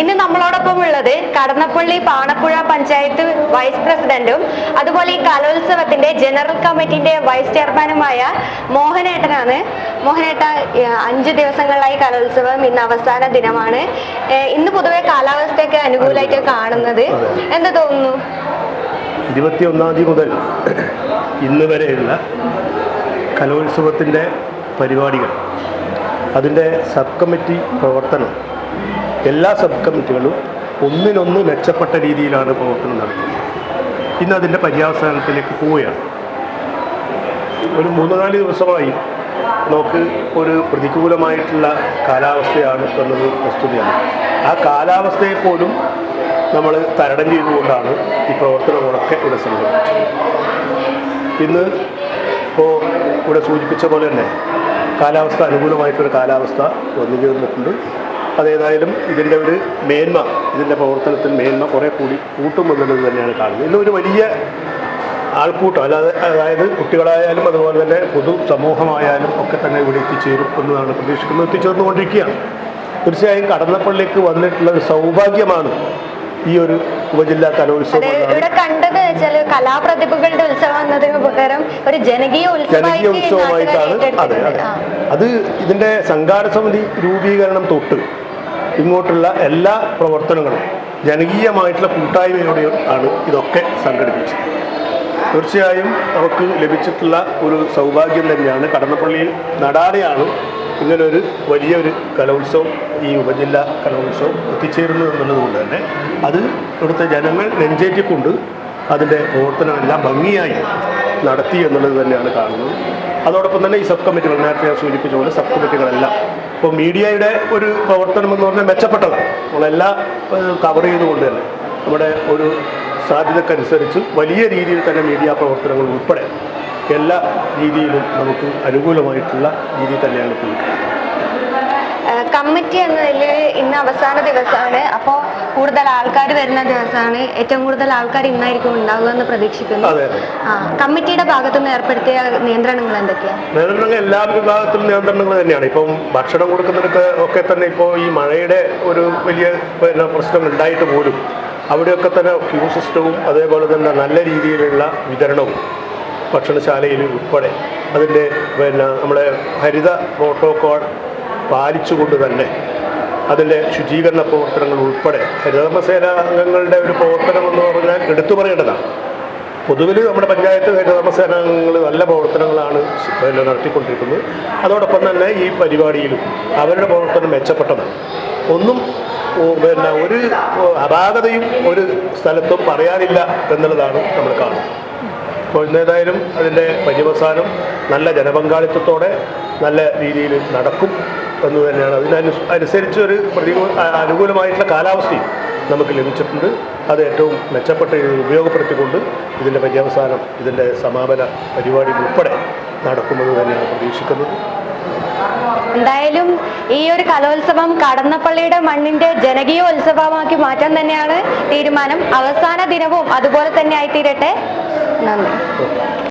ഇന്ന് നമ്മളോടൊപ്പം ഉള്ളത് കടന്നപ്പള്ളി പാണപ്പുഴ പഞ്ചായത്ത് വൈസ് പ്രസിഡന്റും അതുപോലെ ഈ കലോത്സവത്തിന്റെ ജനറൽ കമ്മിറ്റിന്റെ വൈസ് ചെയർമാനുമായ മോഹനേട്ടനാണ്. മോഹനേട്ട അഞ്ചു ദിവസങ്ങളിലായി കലോത്സവം ഇന്ന് അവസാന ദിനമാണ്. ഇന്ന് പൊതുവെ കാലാവസ്ഥയൊക്കെ അനുകൂലമായിട്ട് കാണുന്നത്. എന്ത് തോന്നുന്നു? ഇരുപത്തിയൊന്നാം തീയതി മുതൽ ഇന്ന് വരെയുള്ള കലോത്സവത്തിന്റെ പരിപാടികൾ അതിന്റെ സബ് കമ്മിറ്റി പ്രവർത്തനം എല്ലാ സബ് കമ്മിറ്റികളും ഒന്നിനൊന്ന് മെച്ചപ്പെട്ട രീതിയിലാണ് പ്രവർത്തനം നടത്തുന്നത്. ഇന്ന് അതിന്റെ പര്യാവസാനത്തിലേക്ക് പോവുകയാണ്. ഒരു മൂന്ന് നാല് ദിവസമായി നമുക്ക് ഒരു പ്രതികൂലമായിട്ടുള്ള കാലാവസ്ഥയാണ് എന്നത് വസ്തുതയാണ് ആ കാലാവസ്ഥയെ പോലും നമ്മൾ തരണം ചെയ്തുകൊണ്ടാണ് ഈ പ്രവർത്തനങ്ങളൊക്കെ ഇവിടെ സംഘടിപ്പിച്ചത്. ഇന്ന് ഇപ്പോൾ ഇവിടെ സൂചിപ്പിച്ച പോലെ തന്നെ കാലാവസ്ഥ അനുകൂലമായിട്ടൊരു കാലാവസ്ഥ വന്നു ചേർന്നിട്ടുണ്ട്. അതേതായാലും ഇതിന്റെ ഒരു മേന്മ ഇതിന്റെ പ്രവർത്തനത്തിൽ മേന്മ കുറേ കൂടി കൂട്ടുമെന്നുള്ളത് തന്നെയാണ് കാണുന്നത്. ഇന്ന് ഒരു വലിയ ആൾക്കൂട്ടം അല്ലാതെ അതായത് കുട്ടികളായാലും അതുപോലെ തന്നെ പൊതു സമൂഹമായാലും ഒക്കെ തന്നെ ഇവിടെ എത്തിച്ചേരും എന്നതാണ് പ്രതീക്ഷിക്കുന്നത്. എത്തിച്ചേർന്നുകൊണ്ടിരിക്കുകയാണ്. തീർച്ചയായും കടന്നപ്പള്ളിക്ക് വന്നിട്ടുള്ള ഒരു സൗഭാഗ്യമാണ് ഈ ഒരു ഉപജില്ലാ കലോത്സവം ഇവിടെ കണ്ടത് വെച്ചാൽ കലാപ്രതിഭകളുടെ ഉത്സവം എന്നതിന് പകരം ഒരു ജനകീയ ജനകീയ ഉത്സവമായിട്ട് ഉത്സവമായിട്ടാണ് അതെ അതെ. അത് ഇതിന്റെ സംഘാടന സമിതി രൂപീകരണം തൊട്ട് ഇങ്ങോട്ടുള്ള എല്ലാ പ്രവർത്തനങ്ങളും ജനകീയമായിട്ടുള്ള കൂട്ടായ്മയോടെ ആണ് ഇതൊക്കെ സംഘടിപ്പിച്ചത്. തീർച്ചയായും അവർക്ക് ലഭിച്ചിട്ടുള്ള ഒരു സൗഭാഗ്യം തന്നെയാണ് കടന്നപ്പള്ളിയിൽ നടാടെയാണ് ഇങ്ങനൊരു വലിയൊരു കലോത്സവം ഈ ഉപജില്ല കലോത്സവം എത്തിച്ചേരുന്നത് എന്നുള്ളതുകൊണ്ട് തന്നെ അത് ഇവിടുത്തെ ജനങ്ങൾ നെഞ്ചേറ്റിക്കൊണ്ട് അതിന്റെ പ്രവർത്തനമെല്ലാം ഭംഗിയായി നടത്തി എന്നുള്ളത് തന്നെയാണ് കാണുന്നത്. അതോടൊപ്പം തന്നെ ഈ സബ് കമ്മിറ്റികൾ നേരത്തെ ഞാൻ സൂചിപ്പിച്ച പോലെ സബ് കമ്മിറ്റികളെല്ലാം ഇപ്പോൾ മീഡിയയുടെ ഒരു പ്രവർത്തനം എന്ന് പറഞ്ഞാൽ മെച്ചപ്പെട്ടതാണ്. നമ്മളെല്ലാം കവർ ചെയ്തുകൊണ്ട് തന്നെ നമ്മുടെ ഒരു സാധ്യതക്കനുസരിച്ച് വലിയ രീതിയിൽ തന്നെ മീഡിയ പ്രവർത്തനങ്ങൾ ഉൾപ്പെടെ എല്ലാ രീതിയിലും നമുക്ക് അനുകൂലമായിട്ടുള്ള രീതിയിൽ തന്നെയാണ് പോയിട്ടുള്ളത് കമ്മിറ്റി എന്നതിൽ ഇന്ന് അവസാന ദിവസമാണ്. അപ്പോൾ കൂടുതൽ ആൾക്കാർ വരുന്ന ദിവസമാണ്. ഏറ്റവും കൂടുതൽ ആൾക്കാർ ഇന്നായിരിക്കും ഉണ്ടാവുക എന്ന് പ്രതീക്ഷിക്കുന്നു. കമ്മിറ്റിയുടെ ഭാഗത്തു നിന്ന് ഏർപ്പെടുത്തിയ നിയന്ത്രണങ്ങൾ എന്തൊക്കെയാണ് നിയന്ത്രണങ്ങൾ എല്ലാ വിഭാഗത്തിലും നിയന്ത്രണങ്ങൾ തന്നെയാണ്. ഇപ്പം ഭക്ഷണം കൊടുക്കുന്നവർക്ക് ഒക്കെ തന്നെ ഇപ്പോ ഈ മഴയുടെ ഒരു വലിയ പിന്നെ പ്രശ്നം ഉണ്ടായിട്ട് പോലും അവിടെയൊക്കെ തന്നെ ക്യൂ സിസ്റ്റവും അതേപോലെ തന്നെ നല്ല രീതിയിലുള്ള വിതരണവും ഭക്ഷണശാലയിൽ ഉൾപ്പെടെ. അതിന്റെ പിന്നെ നമ്മുടെ ഹരിത പ്രോട്ടോകോൾ പാലിച്ചുകൊണ്ട് തന്നെ അതിന്റെ ശുചീകരണ പ്രവർത്തനങ്ങൾ ഉൾപ്പെടെ ഹരിതകർമ്മസേന അംഗങ്ങളുടെ ഒരു പ്രവർത്തനം എന്ന് പറഞ്ഞാൽ എടുത്തു പറയേണ്ടതാണ്. പൊതുവിൽ നമ്മുടെ പഞ്ചായത്ത് ഹരിതകർമ്മസേനാംഗങ്ങൾ നല്ല പ്രവർത്തനങ്ങളാണ് നടത്തിക്കൊണ്ടിരിക്കുന്നത്. അതോടൊപ്പം തന്നെ ഈ പരിപാടിയിലും അവരുടെ പ്രവർത്തനം മെച്ചപ്പെട്ടതാണ്. ഒന്നും പിന്നെ ഒരു അപാകതയും ഒരു സ്ഥലത്തും പറയാനില്ല എന്നുള്ളതാണ് നമ്മൾ കാണുന്നത്. അപ്പോൾ ഇന്നേതായാലും അതിന്റെ പര്യവസാനം നല്ല ജനപങ്കാളിത്തത്തോടെ നല്ല രീതിയിൽ നടക്കും. എന്ന് തന്നെയാണ്. അതിനനു അനുസരിച്ച് ഒരു പ്രതികൂല അനുകൂലമായിട്ടുള്ള കാലാവസ്ഥയും നമുക്ക് ലഭിച്ചിട്ടുണ്ട്. അത് ഏറ്റവും മെച്ചപ്പെട്ട രീതിയിൽ ഉപയോഗപ്പെടുത്തിക്കൊണ്ട് ഇതിന്റെ പര്യവസാനം ഇതിന്റെ സമാപന പരിപാടി ഉൾപ്പെടെ നടക്കുമെന്ന് തന്നെയാണ് പ്രതീക്ഷിക്കുന്നത്. എന്തായാലും ഈ ഒരു കലോത്സവം കടന്നപ്പള്ളിയുടെ മണ്ണിന്റെ ജനകീയ ഉത്സവമാക്കി മാറ്റാൻ തന്നെയാണ് തീരുമാനം. അവസാന ദിനവും അതുപോലെ തന്നെ ആയിത്തീരട്ടെ. നന്ദി.